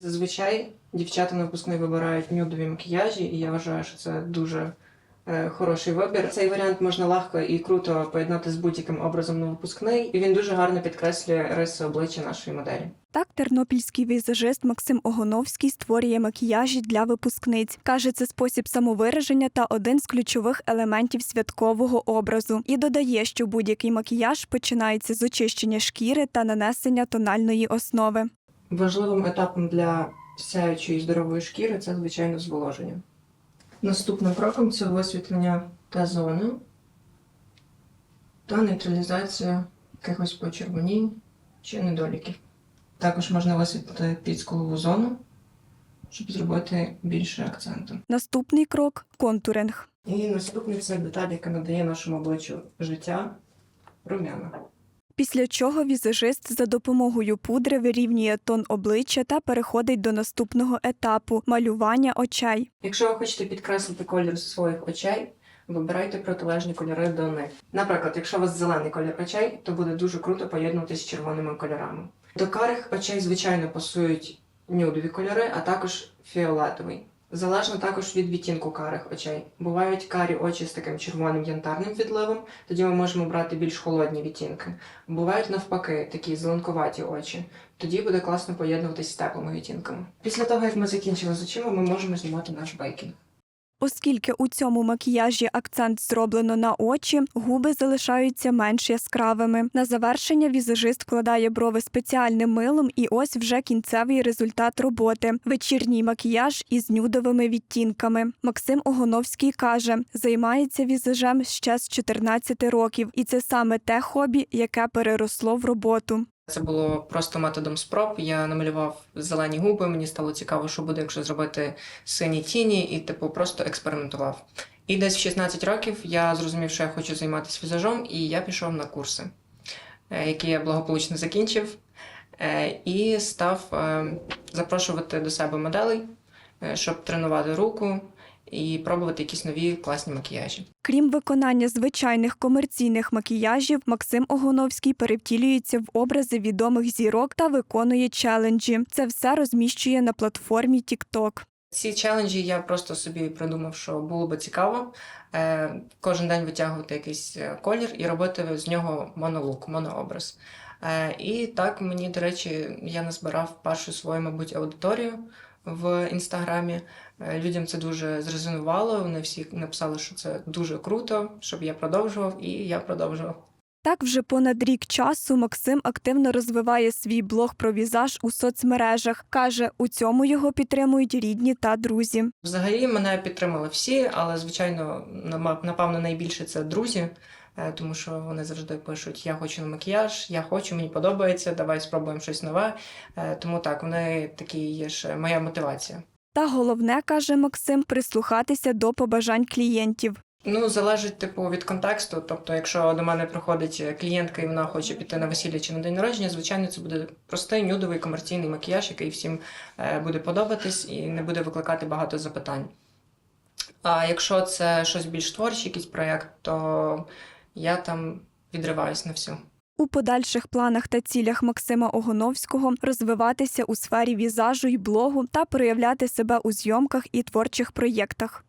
Зазвичай дівчата на випускний вибирають нюдові макіяжі, і я вважаю, що це дуже е, хороший вибір. Цей варіант можна легко і круто поєднати з будь-яким образом на випускний, і він дуже гарно підкреслює риси обличчя нашої моделі. Так, тернопільський візажист Максим Огоновський створює макіяжі для випускниць. Каже, це спосіб самовираження та один з ключових елементів святкового образу. І додає, що будь-який макіяж починається з очищення шкіри та нанесення тональної основи. Важливим етапом для сяючої здорової шкіри це, звичайно, зволоження. Наступним кроком це висвітлення Т-зони та нейтралізація якихось почервонінь чи недоліків. Також можна висвітлити підскулову зону, щоб зробити більше акценту. Наступний крок контуринг. І наступний це деталь, яка надає нашому обличчю життя румяна. Після чого візажист за допомогою пудри вирівнює тон обличчя та переходить до наступного етапу малювання очей. Якщо ви хочете підкреслити колір своїх очей, вибирайте протилежні кольори до них. Наприклад, якщо у вас зелений колір очей, то буде дуже круто поєднуватися з червоними кольорами. До карих очей, звичайно, пасують нюдові кольори, а також фіолетовий. Залежно також від відтінку карих очей. Бувають карі очі з таким червоним янтарним відливом, тоді ми можемо брати більш холодні відтінки. Бувають навпаки такі зеленкуваті очі. Тоді буде класно поєднуватися з теплими відтінками. Після того, як ми закінчили з очима, ми можемо знімати наш бейкінг. Оскільки у цьому макіяжі акцент зроблено на очі, губи залишаються менш яскравими. На завершення візажист вкладає брови спеціальним милом, і ось вже кінцевий результат роботи вечірній макіяж із нюдовими відтінками. Максим Огоновський каже, займається візажем ще з 14 років, і це саме те хобі, яке переросло в роботу. Це було просто методом спроб. Я намалював зелені губи. Мені стало цікаво, що буде, якщо зробити сині тіні, і типу просто експериментував. І десь в 16 років я зрозумів, що я хочу займатися візажом, і я пішов на курси, е, які я благополучно закінчив, е, і став е, запрошувати до себе моделей, щоб тренувати руку і пробувати якісь нові класні макіяжі. Крім виконання звичайних комерційних макіяжів, Максим Огоновський перевтілюється в образи відомих зірок та виконує челенджі. Це все розміщує на платформі TikTok. Ці челенджі я просто собі придумав, що було би цікаво е, кожен день витягувати якийсь е, колір і робити з нього монолук, монообраз. Е, і так мені, до речі, я назбирав першу свою, мабуть, аудиторію в інстаграмі. Е, людям це дуже зрезонувало. Вони всі написали, що це дуже круто, щоб я продовжував, і я продовжував. Так, вже понад рік часу Максим активно розвиває свій блог про візаж у соцмережах. Каже, у цьому його підтримують рідні та друзі. Взагалі мене підтримали всі, але звичайно, напевно, найбільше це друзі, е, тому що вони завжди пишуть: Я хочу на макіяж, я хочу, мені подобається, давай спробуємо щось нове. Е, Тому так, вони такі є ж моя мотивація. Та головне, каже Максим, прислухатися до побажань клієнтів. Ну, залежить типу від контексту. Тобто, якщо до мене приходить клієнтка і вона хоче піти на весілля чи на день народження, звичайно, це буде простий нюдовий комерційний макіяж, який всім е, буде подобатись і не буде викликати багато запитань. А якщо це щось більш творче, якийсь проєкт, то я там відриваюсь на всю. У подальших планах та цілях Максима Огоновського розвиватися у сфері візажу й блогу та проявляти себе у зйомках і творчих проєктах.